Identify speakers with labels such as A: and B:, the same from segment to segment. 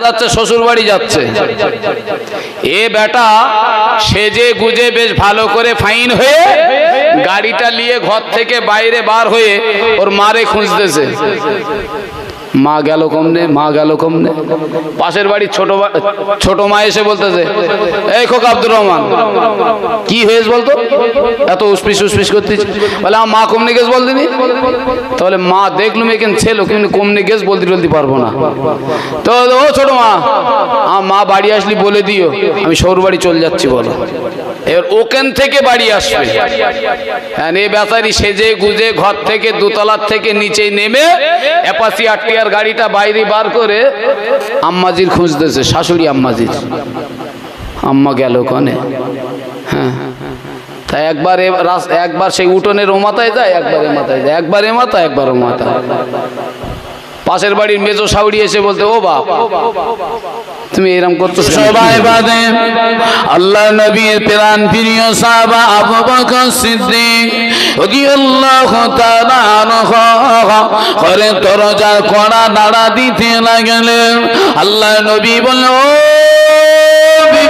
A: যাচ্ছে এ বেটা সেজে গুজে বেশ ভালো করে ফাইন হয়ে গাড়িটা নিয়ে ঘর থেকে বাইরে বার হয়ে ওর মারে খুঁজতেছে। মা গেল কমনে, মা গেল কমনে। পাশের বাড়ির ছোট ছোট মা এসে বলতেছে, এই খোক আব্দুর রহমান, কি হয়েছে বলতো? এত উসপিস উসপিস করতেছি বলে, আমার মা কমনে গেছ বলদিনি। তাহলে মা দেখলুম, এখানে ছেলে কিন্তু কমনে গেছ বলতে টলতে পারব না। তো, ও ছোট মা, আমার মা বাড়ি আসলি বলে দিও, আমি সৌর বাড়ি চলে যাচ্ছি বলো। এবার ওখান থেকে বাড়ি আসবে। হ্যাঁ এই বেচারি সেজে গুজে ঘর থেকে দোতলার থেকে নিচে নেমে অ্যাপাসি আটটিয়ার গাড়িটা বাইরে বার করে আম্মাজির খুঁজতেছে শাশুড়ি আম্মাজির। আম্মা গেল কনে? হ্যাঁ তাই একবার এ রাস- একবার সেই উঠোনের ও মাথায় যায় একবার এ মাথায় যায় একবার এ মাথা একবার ও মাথা পাশের বাড়ির মেজো সাউরি এসে বলতে ও বাপ তুমি এরম করতো
B: সবাই বাদে। আল্লাহ নবীর প্রাণ প্রিয় সাহাবা আবু বকর সিদ্দিক রাদিয়াল্লাহু তাআলা করে দরজার কড়া নাড়া দিতে লাগলেন। আল্লাহ নবী বললেন, ও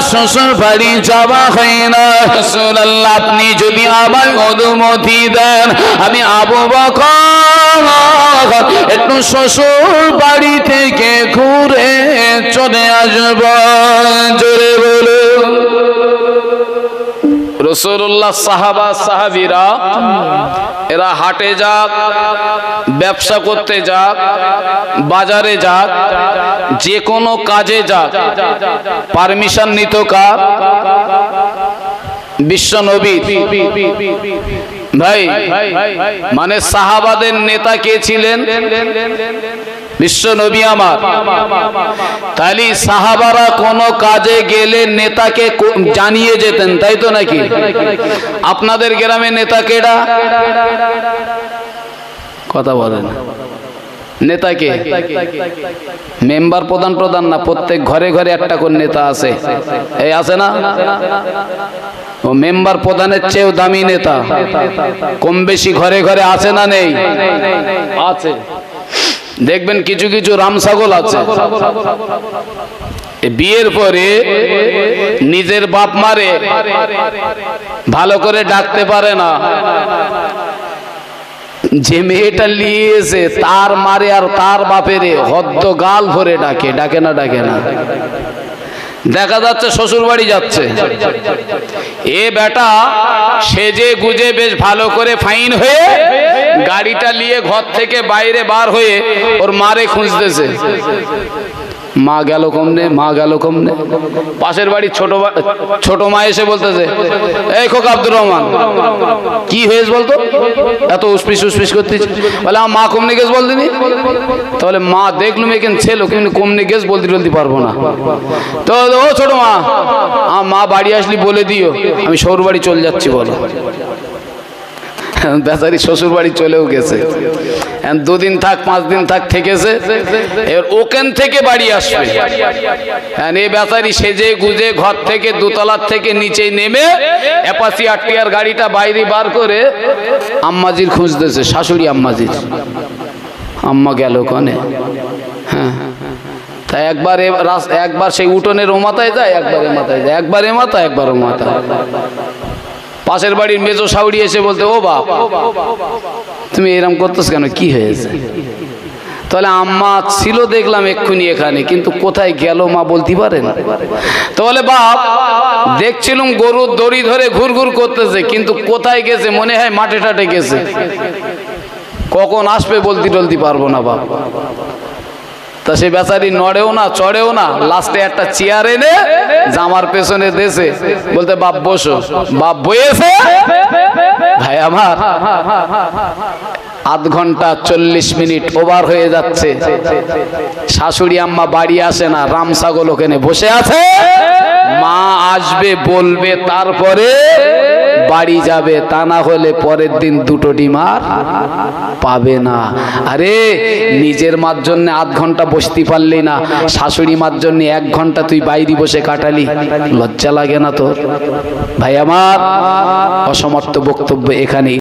B: শ্বশুর বাড়ি যাওয়া হয় না। রাসূলুল্লাহ আপনি যদি আমার অনুমতি দেন, আমি আবু একটু শ্বশুর বাড়ি থেকে ঘুরে চলে আসব। জোরে বলুন।
A: রসুল্লাহ সাহাবা, সাহাবিরা, এরা হাটে যাক, ব্যবসা করতে যাক, বাজারে যাক যে কোনো কাজে যাক পারমিশন নিত কার? বিশ্ব নবী ভাই মানে সাহাবাদের নেতা কে ছিলেন? বিশ্ব নবী আমার। তাহলে সাহাবারা কোনো কাজে গেলে নেতাকে জানিয়ে যেতেন, তাই তো নাকি? আপনাদের গ্রামে নেতা কেডা? কথা বলেন। নেতাকে? মেম্বার প্রধান প্রধান না, প্রত্যেক ঘরে ঘরে একটা করে নেতা আছে। এই আছে না? ও মেম্বার প্রধানের চেয়েও দামি নেতা। কম বেশি ঘরে ঘরে আছে না নেই? আছে। দেখবেন কিছু কিছু রাম ছাগল আছে। বিয়ের পরে নিজের বাপ মারে, ভালো করে ডাকতে পারে না। যে মেয়েটা নিয়েছে তার মারে আর তার বাপেরে হদ্দ গাল ভরে ডাকে ডাকে না ডাকে না। দেখা যাচ্ছে শ্বশুর বাড়ি যাচ্ছে। এ বেটা সেজে গুজে বেশ ভালো করে ফাইন হয়ে গাড়িটা নিয়ে ঘর থেকে বাইরে বার হয়ে ওর মারে খুঁজতেছে। মা গেল কমনে মা গেল কমনে পাশের বাড়ির ছোট ছোট মা এসে বলতেছে, এই খোক আব্দুর রহমান, কি হয়েছে বলতো? এত উসপিস উসপিস করতেছি বলে, আমার মা কমনে গেছ বলদিনি তাহলে মা দেখলুম, এখানে ছেলে কিন্তু কমনে গেছ, বলতে টলতে পারব না। তো, ও ছোট মা, আমার মা বাড়ি আসলি বলে দিও, আমি সৌর বাড়ি চলে যাচ্ছি, বলো। বেচারি শ্বশুর বাড়ি চলেও গেছে। দুদিন থাক, পাঁচ দিন থাক, থেকেছে। এবার ওখান থেকে বাড়ি আসবে। হ্যাঁ এই বেচারি সেজে গুজে ঘর থেকে, দোতলার থেকে নিচে নেমে অ্যাপাসি আটটিয়ার গাড়িটা বাইরে বার করে আম্মাজির খুঁজতেছে, শাশুড়ি আম্মাজির। আম্মা গেল কনে? হ্যাঁ। তাই একবার এ একবার সেই উঠোনের ও মাথায় যায়, একবার এ মাথায় যায়। একবার এ মাথা একবার ও মাথা পাশের বাড়ির মেজো সাউরি এসে বলতে, ও বাপ, তুমি এরম করতেছ কেন? কি হয়েছে? তাহলে আম্মা ছিল দেখলাম এক্ষুনি এখানে, কিন্তু কোথায় গেল মা বলতে পারেন? তাহলে বাপ, দেখছিলাম গরুর দড়ি ধরে ঘুর ঘুর করতেছে, কিন্তু কোথায় গেছে? মনে হয় মাঠে টাটে গেছে। কখন আসবে বলতে টলতে পারব না বাপ। তা সে বেচারি নড়েও না, চড়েও না লাস্টে একটা চেয়ার এনে জামার পেছনে দেশে বলতে, বাপ, বসো। বাপ বয়েছে। ভাই আমার, আধ ঘণ্টা চল্লিশ মিনিট ওভার হয়ে যাচ্ছে। শাশুড়ি আম্মা বাড়ি আসে না, রাম ছাগল ওখানে বসে আছে। মা আসবে, বলবে, তারপরে বাড়ি যাবে তা না হলে পরের দিন দুটো ডিম আর পাবে না। আরে, নিজের মার জন্য আধ ঘণ্টা বসতে পারলি না, শাশুড়ি মার জন্য এক ঘণ্টা তুই বাইরে বসে কাটালি। লজ্জা লাগে না তোর? ভাই, আমার অসমর্থ বক্তব্য এখানেই।